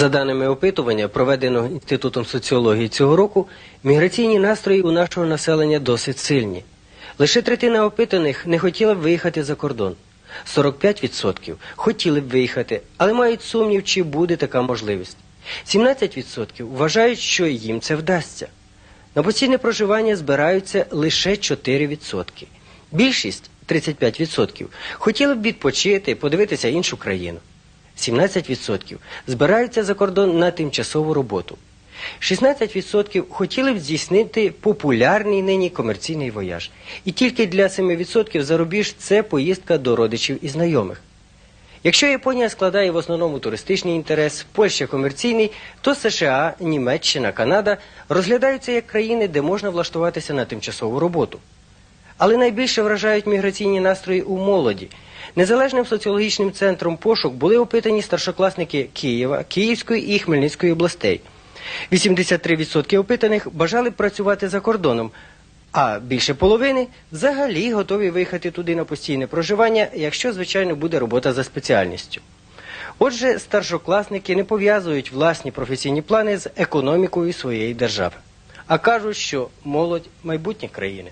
За даними опитування, проведеного Інститутом соціології цього року, міграційні настрої у нашого населення досить сильні. Лише третина опитаних не хотіла б виїхати за кордон. 45% хотіли б виїхати, але мають сумнів, чи буде така можливість. 17% вважають, що їм це вдасться. На постійне проживання збираються лише 4%. Більшість 35% хотіли б відпочити, подивитися іншу країну. 17% збираються за кордон на тимчасову роботу. 16% хотіли б здійснити популярний нині комерційний вояж. І тільки для 7% за рубіж це поїздка до родичів і знайомих. Якщо Японія складає в основному туристичний інтерес, Польща комерційний, то США, Німеччина, Канада розглядаються як країни, де можна влаштуватися на тимчасову роботу. Але найбільше вражають міграційні настрої у молоді. Незалежним соціологічним центром пошук були опитані старшокласники Києва, Київської і Хмельницької областей. 83% опитаних бажали працювати за кордоном, а більше половини взагалі готові виїхати туди на постійне проживання, якщо, звичайно, буде робота за спеціальністю. Отже, старшокласники не пов'язують власні професійні плани з економікою своєї держави, а кажуть, що молодь майбутнє країни.